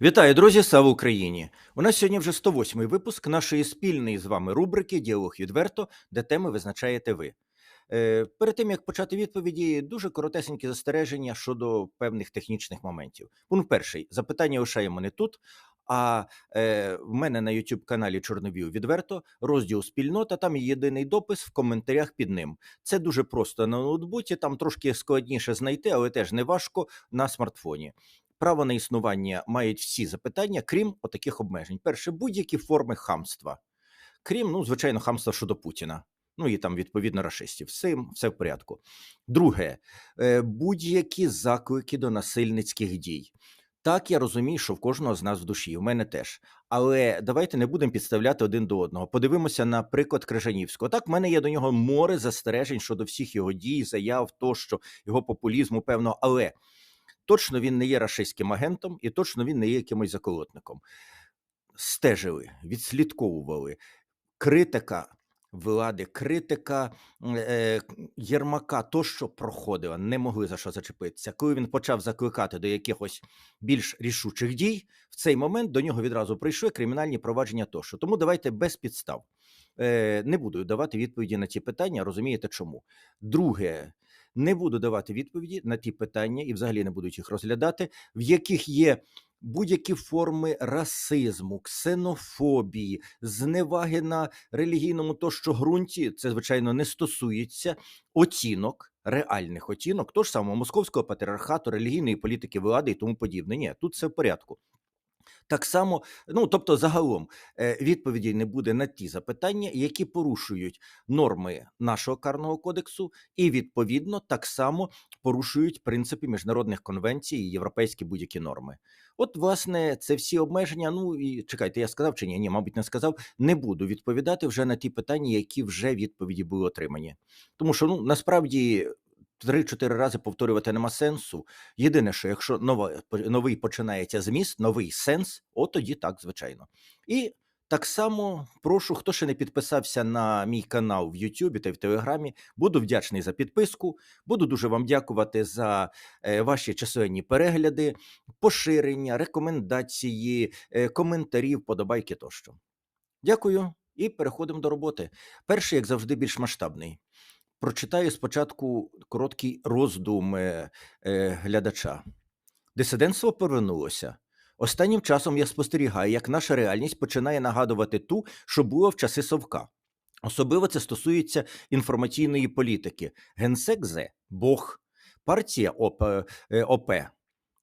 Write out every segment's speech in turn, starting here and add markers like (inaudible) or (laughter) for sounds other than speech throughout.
Вітаю, друзі! Слава Україні! У нас сьогодні вже 108-й випуск нашої спільної з вами рубрики Діалог відверто, де теми визначаєте ви. Е, перед тим як почати відповіді, дуже коротесенькі застереження щодо певних технічних моментів. Пункт перший: запитання лишаємо не тут. А е, в мене на youtube каналі Чорновіл відверто розділ спільнота. Там є єдиний допис в коментарях під ним. Це дуже просто на ноутбуці. Там трошки складніше знайти, але теж не важко на смартфоні. Право на існування мають всі запитання, крім отаких обмежень. Перше, будь-які форми хамства, крім, ну, звичайно, хамства щодо Путіна. Ну і там відповідно рашистів. З цим все в порядку. Друге, е, будь-які заклики до насильницьких дій. Так, я розумію, що в кожного з нас в душі, в мене теж. Але давайте не будемо підставляти один до одного. Подивимося на приклад Крижанівського. Так, в мене є до нього море застережень щодо всіх його дій, заяв, тощо, його популізму, певно, але точно він не є рашистським агентом і точно він не є якимось заколотником. Стежили, відслідковували критика влади, критика е, Єрмака, то, що проходила, не могли за що зачепитися. Коли він почав закликати до якихось більш рішучих дій, в цей момент до нього відразу прийшли кримінальні провадження. Тощо тому давайте без підстав. Е, Не буду давати відповіді на ці питання. Розумієте, чому? Друге, не буду давати відповіді на ті питання і взагалі не буду їх розглядати, в яких є будь-які форми расизму, ксенофобії, зневаги на релігійному тощо ґрунті. Це звичайно не стосується оцінок. Реальних оцінок того ж самого московського патріархату, релігійної політики влади і тому подібне. Ні, тут все в порядку. Так само, ну тобто, загалом е, відповідей не буде на ті запитання, які порушують норми нашого карного кодексу, і відповідно так само порушують принципи міжнародних конвенцій і європейські будь-які норми. От, власне, це всі обмеження. Ну і чекайте, я сказав чи ні? Ні, мабуть, не сказав. Не буду відповідати вже на ті питання, які вже відповіді були отримані, тому що ну насправді три-чотири рази повторювати нема сенсу. Єдине, що якщо нова, новий починається зміст, новий сенс, от тоді так, звичайно. І так само прошу, хто ще не підписався на мій канал в Ютубі та в Телеграмі, буду вдячний за підписку. Буду дуже вам дякувати за е, ваші численні перегляди, поширення, рекомендації, е, коментарі, вподобайки тощо. Дякую і переходимо до роботи. Перший, як завжди, більш масштабний. Прочитаю спочатку короткий роздум е, глядача. Дисидентство повернулося. Останнім часом я спостерігаю, як наша реальність починає нагадувати ту, що було в часи Совка. Особливо це стосується інформаційної політики. Генсек Зе Бог, партія ОП, е, ОП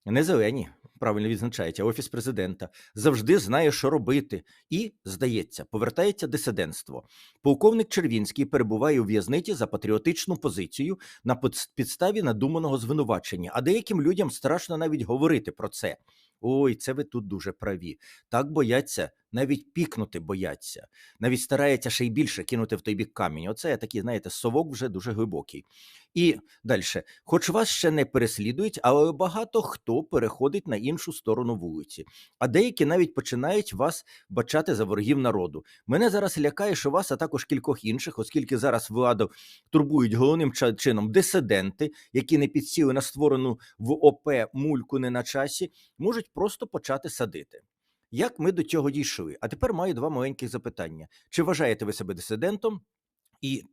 не зелені, правильно відзначається, офіс президента завжди знає, що робити, і здається, повертається дисидентство. Полковник Червінський перебуває у в'язниці за патріотичну позицію на підставі надуманого звинувачення. А деяким людям страшно навіть говорити про це. Ой, це ви тут дуже праві. Так бояться, навіть пікнути бояться, навіть старається ще й більше кинути в той бік камінь. Оце я такий, знаєте, совок вже дуже глибокий. І далі, хоч вас ще не переслідують, але багато хто переходить на іншу сторону вулиці, а деякі навіть починають вас бачати за ворогів народу. Мене зараз лякає, що вас, а також кількох інших, оскільки зараз владу турбують головним чином дисиденти, які не підсіли на створену в ОП мульку не на часі, можуть просто почати садити. Як ми до цього дійшли? А тепер маю два маленьких запитання: чи вважаєте ви себе дисидентом? І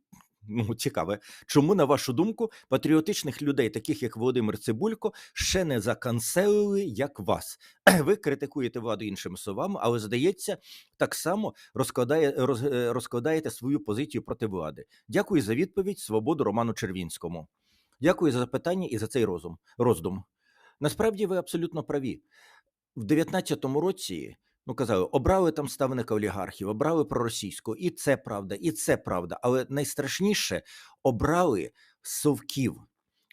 ну, цікаве, чому, на вашу думку, патріотичних людей, таких як Володимир Цибулько, ще не заканцелили, як вас? (clears throat) Ви критикуєте владу іншими словами, але здається, так само розкладає, роз, е, розкладаєте свою позицію проти влади. Дякую за відповідь. Свободу Роману Червінському. Дякую за запитання і за цей розум роздум. Насправді ви абсолютно праві в 19-му році. Ну, казали, обрали там ставника олігархів, обрали проросійського, і це правда, і це правда. Але найстрашніше обрали совків,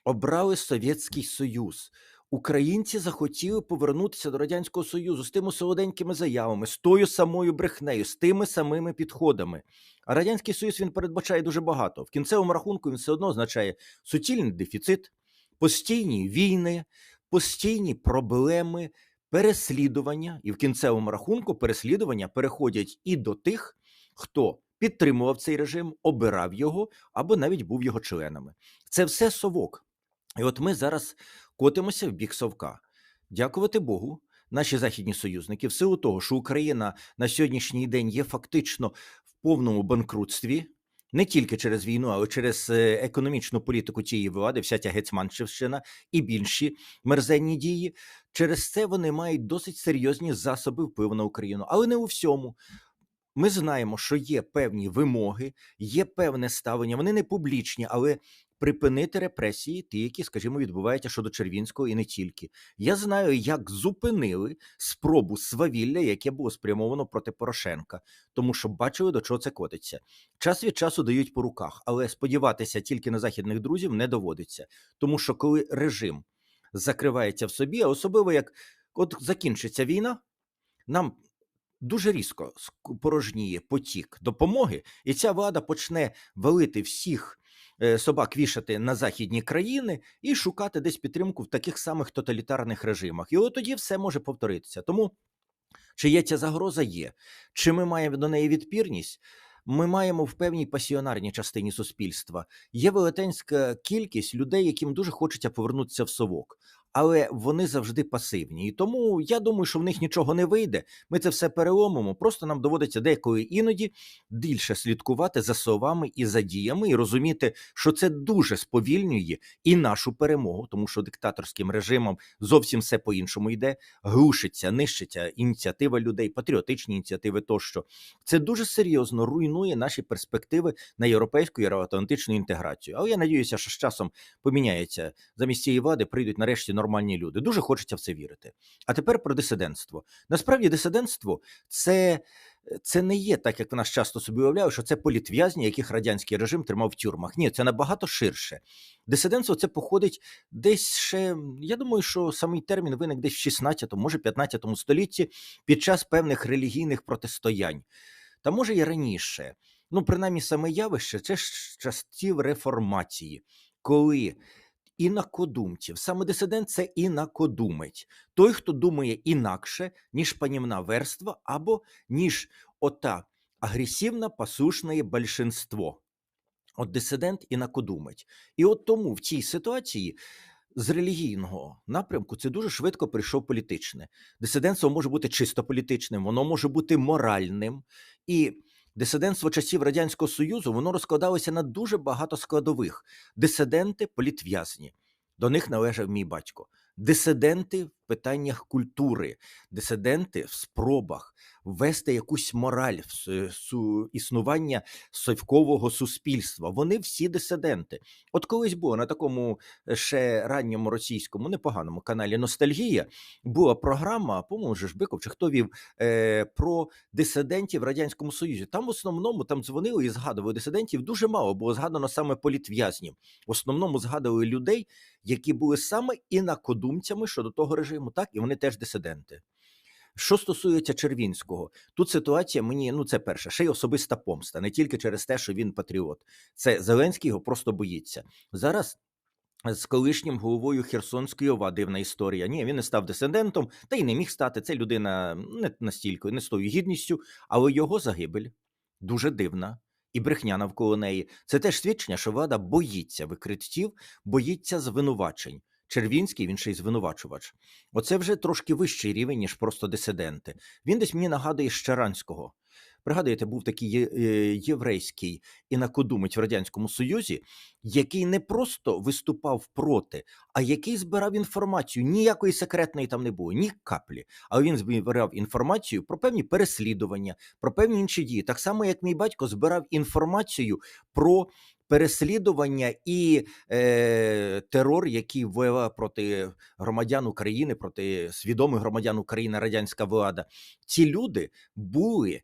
обрали Совєтський Союз. Українці захотіли повернутися до радянського союзу з тими солоденькими заявами, з тою самою брехнею, з тими самими підходами. А радянський союз він передбачає дуже багато. В кінцевому рахунку він все одно означає суцільний дефіцит, постійні війни, постійні проблеми переслідування, і в кінцевому рахунку переслідування переходять і до тих, хто підтримував цей режим, обирав його або навіть був його членами. Це все совок. І от ми зараз котимося в бік совка. Дякувати Богу. наші західні союзники, в силу того, що Україна на сьогоднішній день є фактично в повному банкрутстві. Не тільки через війну, але через е, економічну політику цієї влади, вся ця гетьманщина і більші мерзенні дії. Через це вони мають досить серйозні засоби впливу на Україну, але не у всьому. Ми знаємо, що є певні вимоги, є певне ставлення. Вони не публічні, але припинити репресії, ті, які, скажімо, відбуваються щодо Червінського і не тільки. Я знаю, як зупинили спробу свавілля, яке було спрямовано проти Порошенка, тому що бачили, до чого це котиться. Час від часу дають по руках, але сподіватися тільки на західних друзів не доводиться, тому що коли режим закривається в собі, особливо як от закінчиться війна, нам дуже різко порожніє потік допомоги, і ця влада почне валити всіх е, собак вішати на західні країни і шукати десь підтримку в таких самих тоталітарних режимах. І от тоді все може повторитися. Тому чи є ця загроза? Є. Чи ми маємо до неї відпірність? Ми маємо в певній пасіонарній частині суспільства. Є велетенська кількість людей, яким дуже хочеться повернутися в совок але вони завжди пасивні. І тому я думаю, що в них нічого не вийде. Ми це все переломимо. Просто нам доводиться деколи іноді більше слідкувати за словами і за діями, і розуміти, що це дуже сповільнює і нашу перемогу, тому що диктаторським режимом зовсім все по-іншому йде. Глушиться, нищиться ініціатива людей, патріотичні ініціативи. Тощо це дуже серйозно руйнує наші перспективи на європейську євроатлантичну інтеграцію. Але я надіюся, що з часом поміняється замість цієї влади, прийдуть нарешті нормальні люди. Дуже хочеться в це вірити. А тепер про дисидентство. Насправді, дисидентство це. Це не є так, як в нас часто собі уявляють, що це політв'язні, яких радянський режим тримав в тюрмах. Ні, це набагато ширше. Дисидентство це походить десь ще. Я думаю, що самий термін виник десь в 16, може 15 столітті під час певних релігійних протистоянь. Та може і раніше. Ну, принаймні, саме явище це ж часів реформації, коли інакодумців. Саме дисидент це інакодумець. Той, хто думає інакше, ніж панівна верства, або ніж ота агресивне послушне большинство. От дисидент інакодумець. І от тому в цій ситуації. З релігійного напрямку це дуже швидко прийшов політичне. Дисидентство може бути чисто політичним, воно може бути моральним. І Дисидентство часів Радянського Союзу воно розкладалося на дуже багато складових. Дисиденти, політв'язні. До них належав мій батько. Дисиденти в питаннях культури, дисиденти в спробах ввести якусь мораль в існування совкового суспільства. Вони всі дисиденти. От колись було на такому е, ще ранньому російському непоганому каналі Ностальгія була програма, по-моєму, Жбиков, чи хто вів е, про дисидентів в радянському союзі. Там в основному там дзвонили і згадували дисидентів. Дуже мало було згадано саме політв'язнів. В основному згадували людей, які були саме інакодумцями щодо того режиму, так і вони теж дисиденти. Що стосується Червінського, тут ситуація мені ну це перше, ще й особиста помста, не тільки через те, що він патріот. Це Зеленський його просто боїться зараз. З колишнім головою Херсонської ОВА дивна історія. Ні, він не став дисидентом, та й не міг стати. Це людина не настільки, не з тою гідністю, але його загибель дуже дивна і брехня навколо неї. Це теж свідчення, що влада боїться викриттів, боїться звинувачень. Червінський, він ще й звинувачувач. Оце вже трошки вищий рівень, ніж просто дисиденти. Він десь мені нагадує Щаранського. Пригадуєте, був такий е, єврейський інакодумець в радянському союзі, який не просто виступав проти, а який збирав інформацію. Ніякої секретної там не було, ні каплі. Але він збирав інформацію про певні переслідування, про певні інші дії. Так само, як мій батько збирав інформацію про переслідування і е, терор, який вела проти громадян України, проти свідомих громадян України радянська влада. Ці люди були.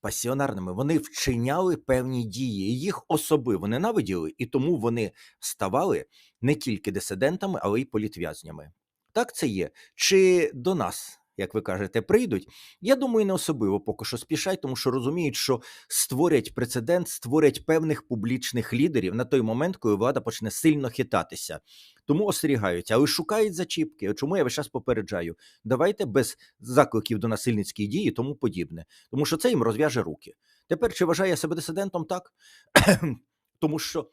Пасіонарними вони вчиняли певні дії, їх особливо ненавиділи, і тому вони ставали не тільки дисидентами, але й політв'язнями. Так це є. Чи до нас як ви кажете, прийдуть. Я думаю, не особливо поки що спішать, тому що розуміють, що створять прецедент, створять певних публічних лідерів на той момент, коли влада почне сильно хитатися. Тому остерігаються, але шукають зачіпки. Чому я весь час попереджаю? Давайте без закликів до насильницької дії, тому подібне, тому що це їм розв'яже руки. Тепер чи вважає себе дисидентом так? (clears throat) Тому що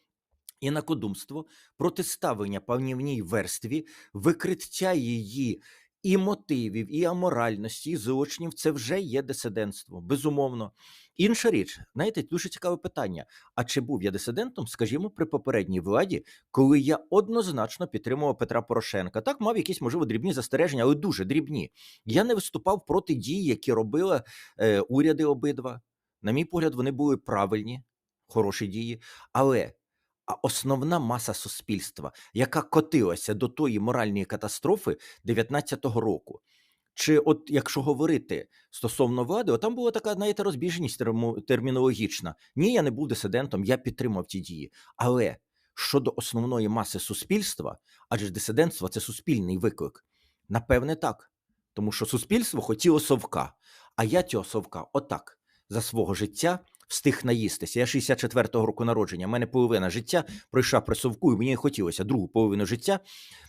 інакодумство, протиставлення певній верстві, викриття її і мотивів, і аморальності, і злочинів це вже є дисидентство, безумовно. Інша річ, знаєте, дуже цікаве питання. А чи був я дисидентом, скажімо, при попередній владі, коли я однозначно підтримував Петра Порошенка? Так, мав якісь, можливо, дрібні застереження, але дуже дрібні. Я не виступав проти дій, які робили е, уряди обидва. На мій погляд, вони були правильні, хороші дії, але. А основна маса суспільства, яка котилася до тої моральної катастрофи 19-го року, чи от якщо говорити стосовно влади, от там була така, знаєте, розбіжність термінологічна. Ні, я не був дисидентом, я підтримав ті дії. Але щодо основної маси суспільства, адже дисидентство це суспільний виклик. Напевне, так. Тому що суспільство хотіло совка, а я цього совка отак за свого життя встиг наїстися. Я 64-го року народження. У мене половина життя пройшла при совку, і мені хотілося другу половину життя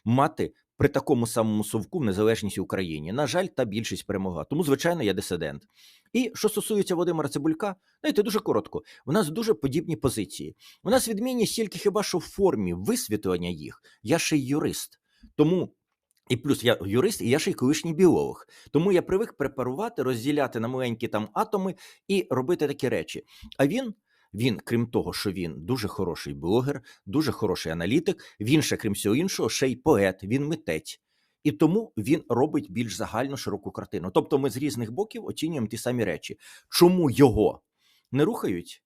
мати при такому самому совку в незалежній Україні. На жаль, та більшість перемогла. Тому, звичайно, я дисидент. І що стосується Володимира Цибулька, знаєте, дуже коротко. У нас дуже подібні позиції. У нас відмінність тільки хіба що в формі висвітлення їх. Я ще й юрист. Тому. І плюс я юрист, і я ще й колишній біолог. Тому я привик препарувати, розділяти на маленькі там атоми і робити такі речі. А він, він, крім того, що він дуже хороший блогер, дуже хороший аналітик, він ще, крім всього іншого, ще й поет, він митець. І тому він робить більш загальну широку картину. Тобто ми з різних боків оцінюємо ті самі речі. Чому його не рухають?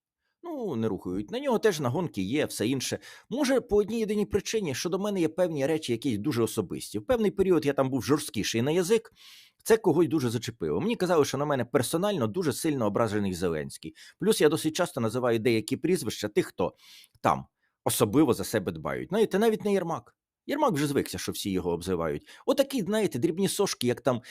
Ну, не рухають. На нього теж нагонки є, все інше. Може, по одній єдиній причині, що до мене є певні речі, які дуже особисті. В певний період я там був жорсткіший на язик. Це когось дуже зачепило. Мені казали, що на мене персонально дуже сильно ображений Зеленський. Плюс я досить часто називаю деякі прізвища тих, хто там особливо за себе дбають. Знаєте, навіть не Єрмак. Єрмак вже звикся, що всі його обзивають. Отакі, знаєте, дрібні сошки, як там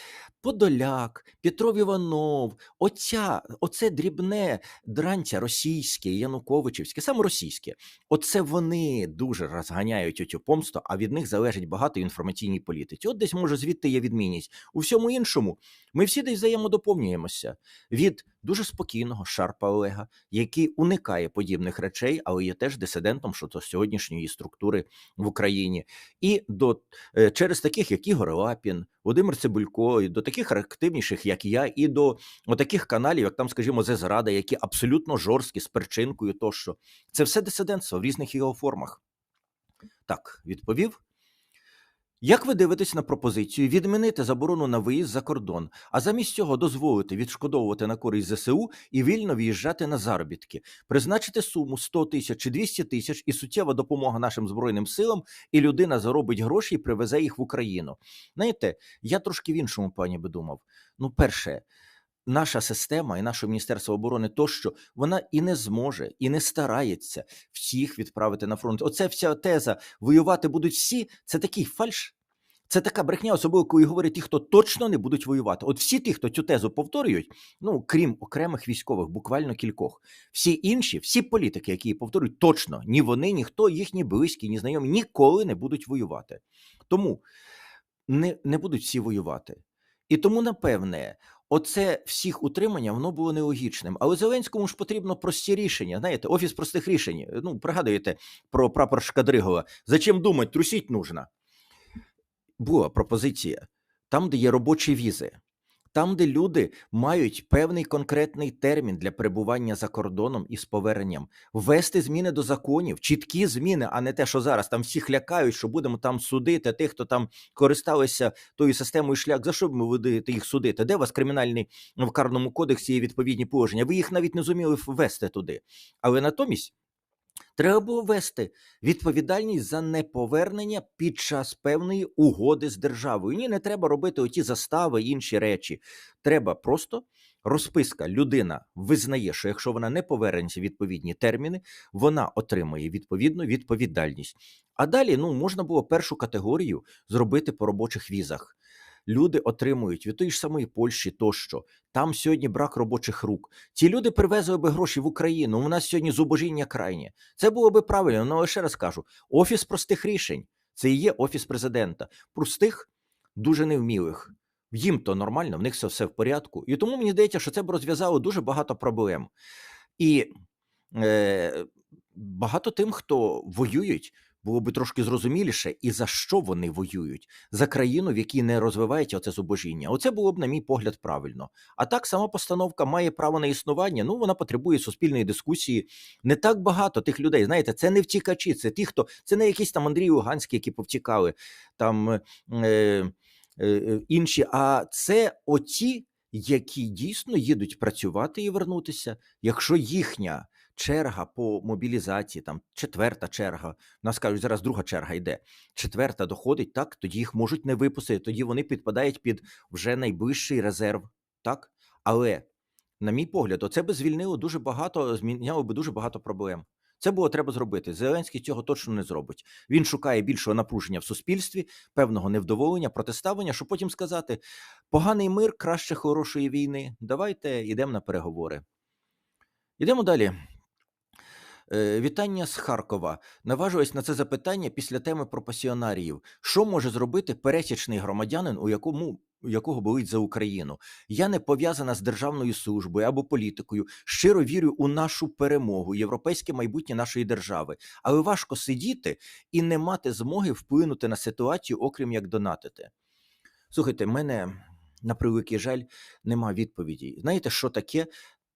Подоляк, Петров Іванов, оця, оце дрібне дранця російське, Януковичівське, саме російське. Оце вони дуже розганяють оцю помсту, а від них залежить багато інформаційній політиці. От десь може звідти є відмінність. У всьому іншому ми всі десь взаємодоповнюємося від дуже спокійного шарпа Олега, який уникає подібних речей, але є теж дисидентом щодо сьогоднішньої структури в Україні, і до е, через таких, як Ігор Лапін, Володимир Цибулько, і до таких активніших, як я, і до таких каналів, як там, скажімо, Зезрада, які абсолютно жорсткі з перчинкою, тощо це все дисидентство в різних його формах. Так, відповів. Як ви дивитесь на пропозицію відмінити заборону на виїзд за кордон, а замість цього дозволити відшкодовувати на користь ЗСУ і вільно в'їжджати на заробітки, призначити суму 100 тисяч чи 200 тисяч і суттєва допомога нашим збройним силам, і людина заробить гроші і привезе їх в Україну? Знаєте, я трошки в іншому плані би думав. Ну, перше, наша система і наше Міністерство оборони тощо вона і не зможе, і не старається всіх відправити на фронт. Оце вся теза воювати будуть всі. Це такий фальш. Це така брехня, особливо коли говорять ті, хто точно не будуть воювати. От всі ті, хто цю тезу повторюють, ну крім окремих військових, буквально кількох, всі інші, всі політики, які її повторюють, точно ні вони, ніхто, їхні близькі, ні знайомі ніколи не будуть воювати. Тому не, не будуть всі воювати. І тому, напевне, оце всіх утримання воно було нелогічним. Але Зеленському ж потрібно прості рішення. Знаєте, офіс простих рішень. Ну, пригадуєте про прапор Шкадригова. Зачем думати, трусіть нужно. Була пропозиція там, де є робочі візи, там, де люди мають певний конкретний термін для перебування за кордоном і з поверненням, ввести зміни до законів, чіткі зміни, а не те, що зараз там всіх лякають, що будемо там судити тих, хто там користалися тою системою шлях. За що б ми будете їх судити? Де у вас кримінальний в карному кодексі є відповідні положення? Ви їх навіть не зуміли ввести туди. Але натомість. Треба було ввести відповідальність за неповернення під час певної угоди з державою. Ні, не треба робити оті застави інші речі. Треба просто розписка. Людина визнає, що якщо вона не повернеться відповідні терміни, вона отримує відповідну відповідальність. А далі ну можна було першу категорію зробити по робочих візах. Люди отримують від тої ж самої Польщі, тощо там сьогодні брак робочих рук. Ці люди привезли би гроші в Україну. У нас сьогодні зубожіння крайнє. Це було би правильно. але ще раз кажу: офіс простих рішень це і є офіс президента. Простих, дуже невмілих. Їм то нормально, в них все, все в порядку. І тому мені здається, що це б розв'язало дуже багато проблем. І е, багато тим, хто воюють було би трошки зрозуміліше, і за що вони воюють? За країну, в якій не розвивається оце зубожіння. Оце було б, на мій погляд, правильно. А так, сама постановка має право на існування. Ну, вона потребує суспільної дискусії. Не так багато тих людей. Знаєте, це не втікачі, це ті, хто це не якісь там Андрій Луганський, які повтікали там е, е, е, інші. А це оті, які дійсно їдуть працювати і вернутися, якщо їхня черга по мобілізації, там четверта черга, нас кажуть, зараз друга черга йде. Четверта доходить, так тоді їх можуть не випустити. Тоді вони підпадають під вже найближчий резерв, так але. На мій погляд, оце би звільнило дуже багато, зміняло би дуже багато проблем. Це було треба зробити. Зеленський цього точно не зробить. Він шукає більшого напруження в суспільстві, певного невдоволення, протиставлення, щоб потім сказати: поганий мир краще хорошої війни. Давайте йдемо на переговори. Йдемо далі. Е, Вітання з Харкова. Наважуюсь на це запитання після теми про пасіонаріїв. Що може зробити пересічний громадянин, у якому якого болить за Україну? Я не пов'язана з державною службою або політикою. Щиро вірю у нашу перемогу, європейське майбутнє нашої держави. Але важко сидіти і не мати змоги вплинути на ситуацію, окрім як донатити. Слухайте, мене на превеликий жаль нема відповіді. Знаєте, що таке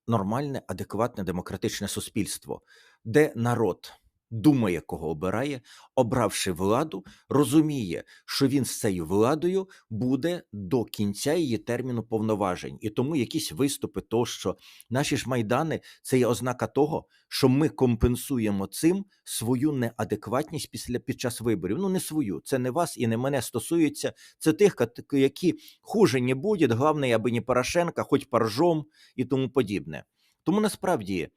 нормальне, адекватне демократичне суспільство, де народ думає, кого обирає, обравши владу, розуміє, що він з цією владою буде до кінця її терміну повноважень, і тому якісь виступи, тощо наші ж майдани це є ознака того, що ми компенсуємо цим свою неадекватність після під час виборів. Ну не свою, це не вас і не мене стосується. Це тих, які хуже не буде, головне, аби не Порошенка, хоч поржом і тому подібне. Тому насправді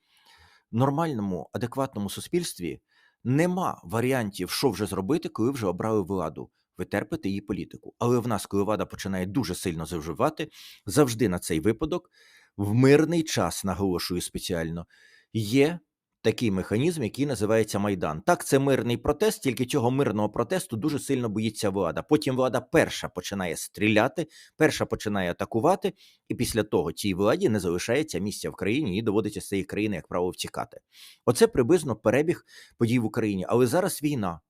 нормальному, адекватному суспільстві нема варіантів, що вже зробити, коли вже обрали владу. Ви терпите її політику. Але в нас, коли влада починає дуже сильно завживати, завжди на цей випадок, в мирний час, наголошую спеціально, є такий механізм, який називається Майдан. Так, це мирний протест, тільки цього мирного протесту дуже сильно боїться влада. Потім влада перша починає стріляти, перша починає атакувати, і після того цій владі не залишається місця в країні і доводиться з цієї країни, як правило, втікати. Оце приблизно перебіг подій в Україні. Але зараз війна.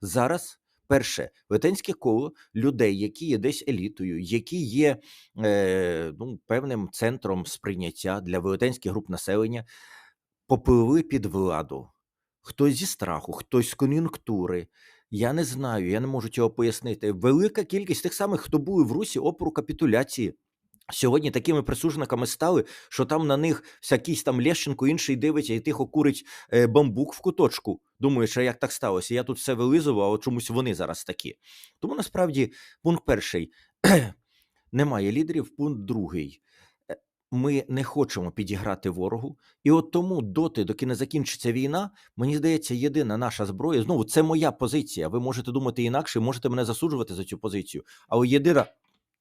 Зараз. Перше, велетенське коло людей, які є десь елітою, які є е, ну, певним центром сприйняття для велетенських груп населення, попливли під владу. Хтось зі страху, хтось з кон'юнктури. Я не знаю, я не можу цього пояснити. Велика кількість тих самих, хто були в Русі опору капітуляції. Сьогодні такими присужниками стали, що там на них всякийсь там Лещенко інший дивиться і тихо курить е, бамбук в куточку. Думаю, що як так сталося? Я тут все вилизував, а чомусь вони зараз такі. Тому насправді пункт перший (clears throat) немає лідерів. Пункт другий ми не хочемо підіграти ворогу, і от тому, доти, доки не закінчиться війна, мені здається, єдина наша зброя. Знову це моя позиція. Ви можете думати інакше, можете мене засуджувати за цю позицію. Але єдина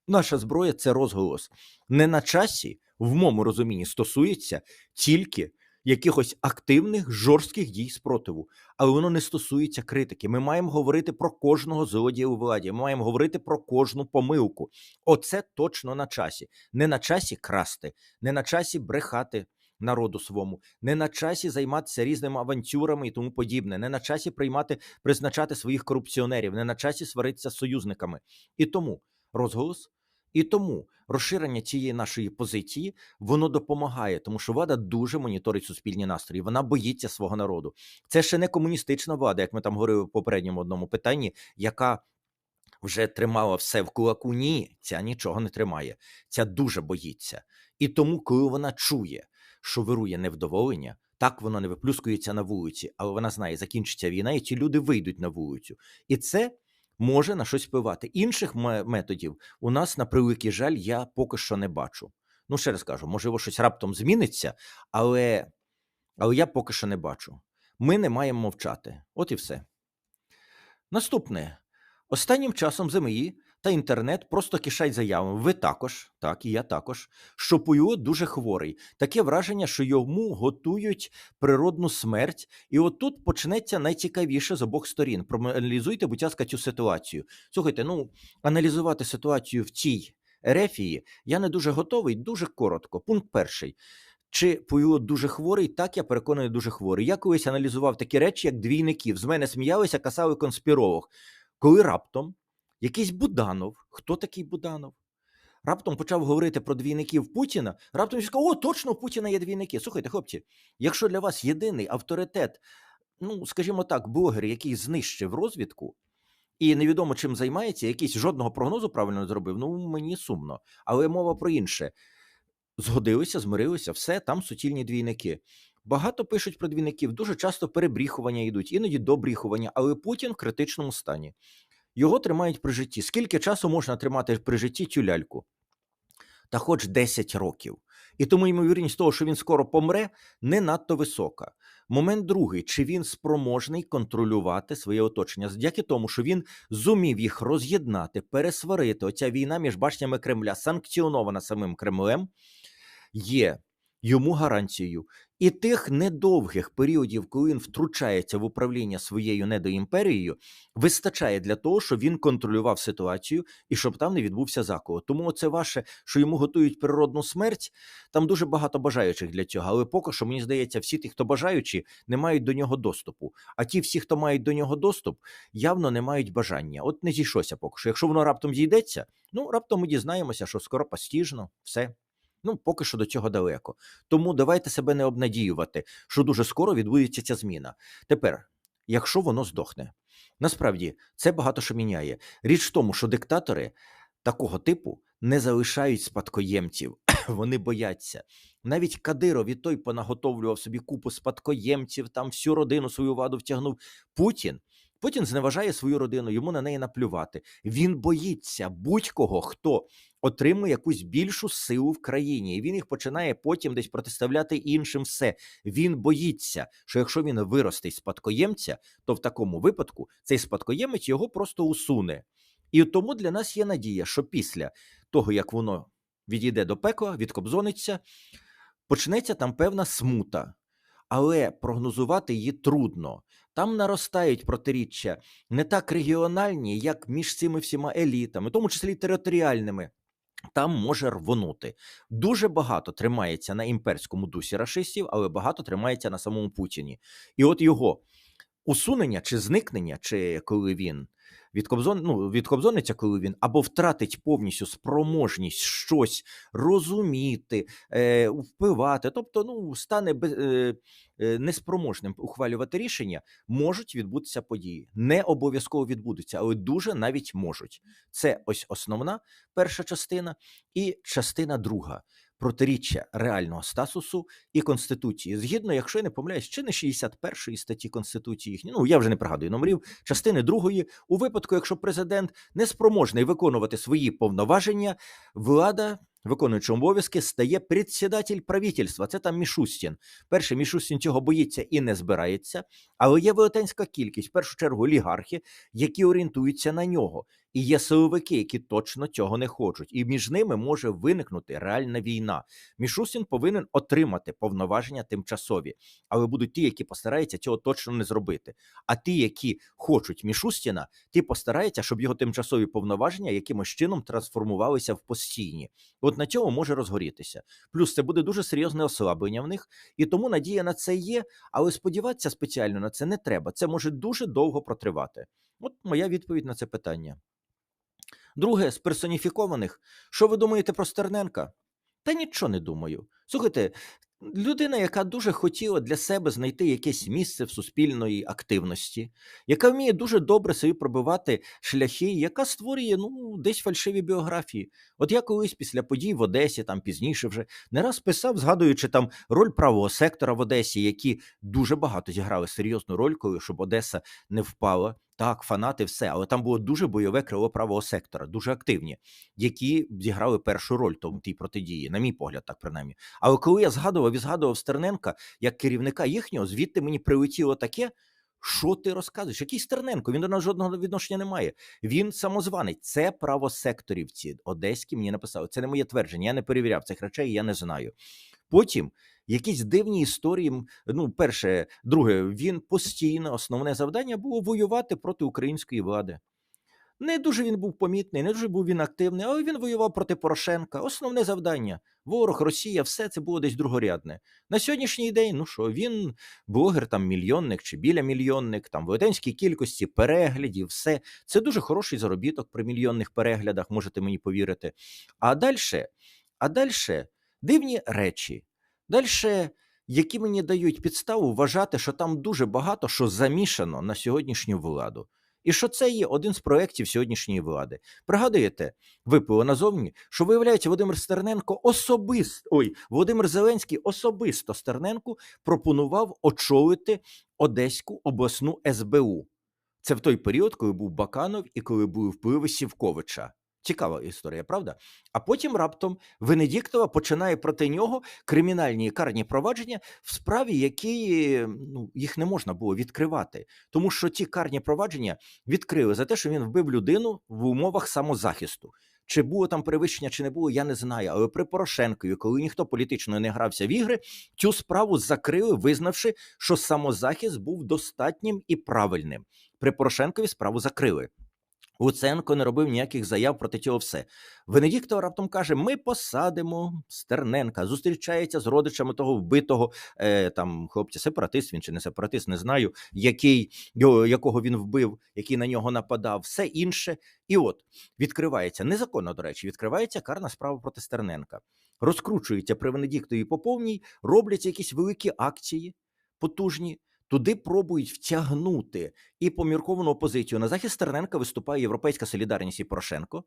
наша зброя це розголос. Не на часі, в моєму розумінні, стосується тільки якихось активних жорстких дій спротиву, але воно не стосується критики. Ми маємо говорити про кожного злодія у владі. Ми маємо говорити про кожну помилку. Оце точно на часі. Не на часі красти, не на часі брехати. Народу свому не на часі займатися різними авантюрами і тому подібне, не на часі приймати, призначати своїх корупціонерів, не на часі сваритися з союзниками. І тому розголос і тому розширення цієї нашої позиції воно допомагає, тому що влада дуже моніторить суспільні настрої. Вона боїться свого народу. Це ще не комуністична влада, як ми там говорили в попередньому одному питанні, яка вже тримала все в кулаку. Ні, ця нічого не тримає. Ця дуже боїться. І тому, коли вона чує, що вирує невдоволення. Так воно не виплюскується на вулиці, але вона знає, закінчиться війна, і ці люди вийдуть на вулицю. І це може на щось впливати. Інших методів у нас, на превеликий жаль, я поки що не бачу. Ну, ще раз кажу, можливо, щось раптом зміниться, але, але я поки що не бачу. Ми не маємо мовчати. От і все. Наступне. Останнім часом ЗМІ та інтернет просто кишать заявами. Ви також, так і я також, що Пуйо дуже хворий. Таке враження, що йому готують природну смерть, і отут почнеться найцікавіше з обох сторін. Проаналізуйте, будь ласка, цю ситуацію. Слухайте, ну аналізувати ситуацію в цій ерефії я не дуже готовий. Дуже коротко. Пункт перший. Чи Пуйло дуже хворий? Так, я переконаний, дуже хворий. Я колись аналізував такі речі, як двійників. З мене сміялися, касали конспіролог. Коли раптом якийсь Буданов, хто такий Буданов? Раптом почав говорити про двійників Путіна. Раптом він сказав, о, точно у Путіна є двійники. Слухайте, хлопці, якщо для вас єдиний авторитет, ну скажімо так, блогер, який знищив розвідку, і невідомо чим займається, якийсь жодного прогнозу правильно не зробив. Ну мені сумно. Але мова про інше. Згодилися, змирилися, все там суцільні двійники. Багато пишуть про двійників, дуже часто перебріхування йдуть, іноді добріхування, але Путін в критичному стані. Його тримають при житті. Скільки часу можна тримати при житті цю ляльку? Та хоч 10 років. І тому ймовірність того, що він скоро помре, не надто висока. Момент другий: чи він спроможний контролювати своє оточення, завдяки тому, що він зумів їх роз'єднати, пересварити. Оця війна між башнями Кремля, санкціонована самим Кремлем, є йому гарантією. І тих недовгих періодів, коли він втручається в управління своєю недоімперією, вистачає для того, щоб він контролював ситуацію і щоб там не відбувся заколот. Тому це ваше, що йому готують природну смерть. Там дуже багато бажаючих для цього. Але поки що мені здається, всі ті, хто бажаючі, не мають до нього доступу. А ті, всі, хто мають до нього доступ, явно не мають бажання. От не зійшлося поки що. Якщо воно раптом зійдеться, ну раптом ми дізнаємося, що скоро постіжно, все. Ну, поки що до цього далеко. Тому давайте себе не обнадіювати, що дуже скоро відбудеться ця зміна. Тепер, якщо воно здохне, насправді це багато що міняє. Річ в тому, що диктатори такого типу не залишають спадкоємців, (clears throat) вони бояться. Навіть Кадиров і той понаготовлював собі купу спадкоємців, там всю родину свою владу втягнув. Путін. Путін зневажає свою родину, йому на неї наплювати. Він боїться будь-кого, хто отримує якусь більшу силу в країні, і він їх починає потім десь протиставляти іншим. Все він боїться, що якщо він виростить спадкоємця, то в такому випадку цей спадкоємець його просто усуне. І тому для нас є надія, що після того, як воно відійде до пекла, відкобзониться, почнеться там певна смута. Але прогнозувати її трудно. Там наростають протиріччя не так регіональні, як між цими всіма елітами, в тому числі територіальними. Там може рвонути. Дуже багато тримається на імперському дусі рашистів, але багато тримається на самому Путіні. І от його усунення чи зникнення, чи коли він відкобзон, ну, відкобзониться, коли він або втратить повністю спроможність щось розуміти, е, впливати, тобто ну, стане без, е, е, неспроможним ухвалювати рішення, можуть відбутися події. Не обов'язково відбудуться, але дуже навіть можуть. Це ось основна перша частина і частина друга протиріччя реального статусу і конституції. Згідно, якщо я не помиляюсь, чи не 61 статті конституції їхні, ну я вже не пригадую номерів частини другої, у випадку, якщо президент не спроможний виконувати свої повноваження, влада. Виконуючи обов'язки стає председатель правительства. Це там Мішустін. Перший Мішустін цього боїться і не збирається, але є велетенська кількість, в першу чергу, олігархи, які орієнтуються на нього. І є силовики, які точно цього не хочуть, і між ними може виникнути реальна війна. Мішустін повинен отримати повноваження тимчасові, але будуть ті, які постараються цього точно не зробити. А ті, які хочуть Мішустіна, ті постараються, щоб його тимчасові повноваження якимось чином трансформувалися в постійні. От на цьому може розгорітися. Плюс це буде дуже серйозне ослаблення в них, і тому надія на це є. Але сподіватися спеціально на це не треба. Це може дуже довго протривати. От моя відповідь на це питання. Друге, з персоніфікованих, що ви думаєте про Стерненка? Та нічого не думаю. Слухайте, людина, яка дуже хотіла для себе знайти якесь місце в суспільної активності, яка вміє дуже добре собі пробивати шляхи, яка створює ну, десь фальшиві біографії. От я колись після подій в Одесі, там пізніше вже не раз писав, згадуючи там роль правого сектора в Одесі, які дуже багато зіграли серйозну роль, коли щоб Одеса не впала. Так, фанати, все, але там було дуже бойове крило правого сектора, дуже активні, які зіграли першу роль в тій протидії, на мій погляд, так принаймні. Але коли я згадував і згадував Стерненка як керівника їхнього, звідти мені прилетіло таке. Що ти розказуєш? Який Стерненко? Він до нас жодного відношення не має. Він самозваний. Це правосекторівці. Одеські мені написали. Це не моє твердження. Я не перевіряв цих речей, я не знаю. Потім якісь дивні історії. Ну, перше, друге, він постійно основне завдання було воювати проти української влади. Не дуже він був помітний, не дуже був він активний, але він воював проти Порошенка. Основне завдання ворог, Росія, все це було десь другорядне. На сьогоднішній день, ну що, він блогер, там мільйонник чи біля мільйонник, там велетенській кількості переглядів, все. Це дуже хороший заробіток при мільйонних переглядах, можете мені повірити. А далі, а далі дивні речі. Далі, які мені дають підставу вважати, що там дуже багато що замішано на сьогоднішню владу. І що це є один з проєктів сьогоднішньої влади. Пригадуєте, випило назовні, що виявляється, Володимир Стерненко особисто ой, Володимир Зеленський особисто Стерненку пропонував очолити Одеську обласну СБУ. Це в той період, коли був Баканов і коли були впливи Сівковича. Цікава історія, правда? А потім раптом Венедіктова починає проти нього кримінальні і карні провадження в справі, які ну, їх не можна було відкривати, тому що ті карні провадження відкрили за те, що він вбив людину в умовах самозахисту. Чи було там перевищення, чи не було, я не знаю. Але при Порошенкові, коли ніхто політично не грався в ігри, цю справу закрили, визнавши, що самозахист був достатнім і правильним. При Порошенкові справу закрили. Луценко не робив ніяких заяв проти цього все. Венедіктов раптом каже: ми посадимо Стерненка, зустрічається з родичами того вбитого е, там хлопця, сепаратист він чи не сепаратист, не знаю, який, якого він вбив, який на нього нападав, все інше. І от відкривається незаконно, до речі, відкривається карна справа проти Стерненка. Розкручується при Венедіктові Поповній, робляться якісь великі акції потужні. Туди пробують втягнути і помірковану опозицію. На захист Стерненка виступає Європейська Солідарність і Порошенко.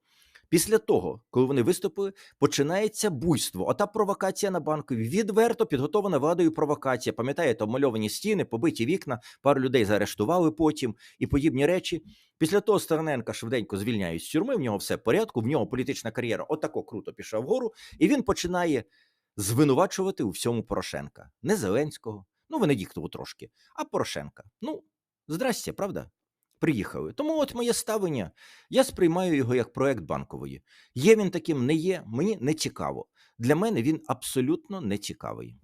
Після того, коли вони виступили, починається буйство. Ота провокація на банкові. Відверто підготована владою провокація. Пам'ятаєте, обмальовані стіни, побиті вікна, пару людей заарештували потім і подібні речі. Після того Стерненка швиденько звільняють з тюрми. В нього все в порядку. В нього політична кар'єра отако круто пішла вгору, і він починає звинувачувати у всьому Порошенка, не Зеленського. Ну, Венедіктову трошки, а Порошенка. Ну, здрастя, правда? Приїхали. Тому от моє ставлення. Я сприймаю його як проект банкової. Є він таким, не є, мені не цікаво. Для мене він абсолютно не цікавий.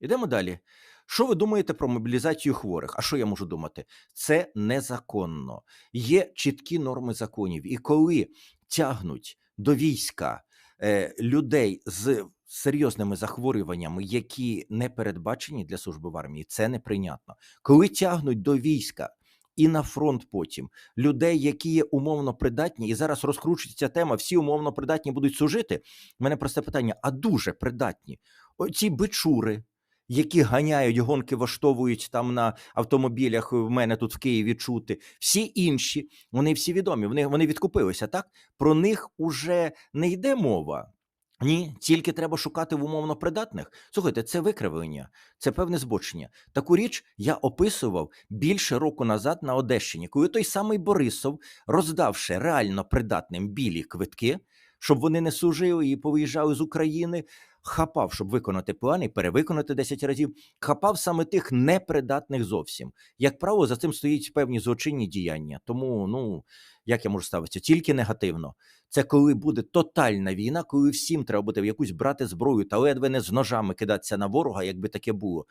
Ідемо далі. Що ви думаєте про мобілізацію хворих? А що я можу думати? Це незаконно. Є чіткі норми законів. І коли тягнуть до війська е, людей з серйозними захворюваннями, які не передбачені для служби в армії, це неприйнятно. Коли тягнуть до війська і на фронт потім людей, які є умовно придатні, і зараз розкручується тема, всі умовно придатні будуть служити. У мене просте питання: а дуже придатні? Оці бичури. Які ганяють гонки, влаштовують там на автомобілях в мене тут в Києві чути. Всі інші, вони всі відомі. Вони вони відкупилися. Так про них уже не йде мова. Ні, тільки треба шукати в умовно придатних. Слухайте, це викривлення, це певне збочення. Таку річ я описував більше року назад на Одещині, коли той самий Борисов, роздавши реально придатним білі квитки, щоб вони не служили і повиїжджали з України, хапав, щоб виконати план і перевиконати 10 разів, хапав саме тих непридатних зовсім. Як правило, за цим стоїть певні злочинні діяння. Тому, ну як я можу ставитися, тільки негативно. Це коли буде тотальна війна, коли всім треба буде в якусь брати зброю та ледве не з ножами кидатися на ворога, якби таке було.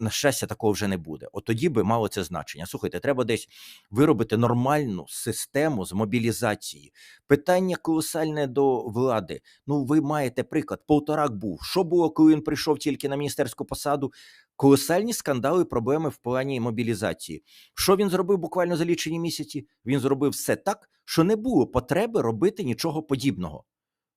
На щастя, такого вже не буде. От тоді би мало це значення. Слухайте, треба десь виробити нормальну систему з мобілізації. Питання колосальне до влади. Ну, ви маєте приклад, полторак був. Що було, коли він прийшов тільки на міністерську посаду? Колосальні скандали, проблеми в плані мобілізації. Що він зробив буквально за лічені місяці? Він зробив все так, що не було потреби робити нічого подібного.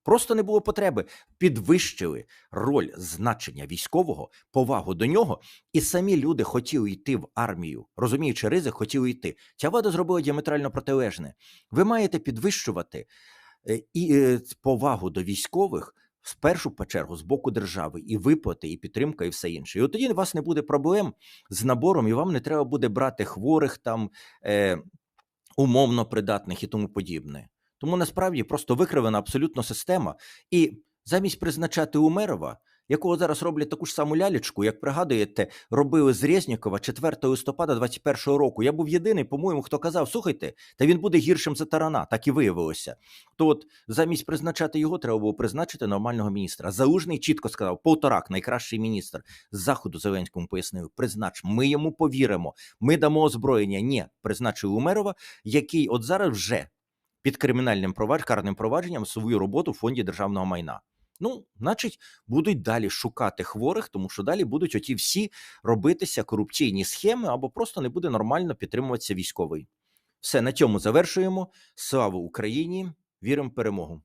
Просто не було потреби. Підвищили роль значення військового, повагу до нього, і самі люди хотіли йти в армію, розуміючи ризик, хотіли йти. Ця влада зробила діаметрально протилежне. Ви маєте підвищувати е, і е, повагу до військових в першу чергу з боку держави, і виплати, і підтримка, і все інше. І от тоді у вас не буде проблем з набором, і вам не треба буде брати хворих там е, умовно придатних і тому подібне. Тому насправді просто викривана абсолютно система. І замість призначати Умерова якого зараз роблять таку ж саму лялечку, як пригадуєте, робили з Резнікова 4 листопада 21-го року. Я був єдиний, по-моєму, хто казав: слухайте, та він буде гіршим за тарана, так і виявилося. То от замість призначати його, треба було призначити нормального міністра. Залужний чітко сказав: Полторак, найкращий міністр з заходу Зеленському пояснив: признач, ми йому повіримо, ми дамо озброєння. Ні, призначив Умерова, який от зараз вже під кримінальним провадж... карним провадженням свою роботу в фонді державного майна. Ну, значить, будуть далі шукати хворих, тому що далі будуть оті всі робитися корупційні схеми, або просто не буде нормально підтримуватися військовий. Все на цьому завершуємо. Слава Україні! Віримо в перемогу!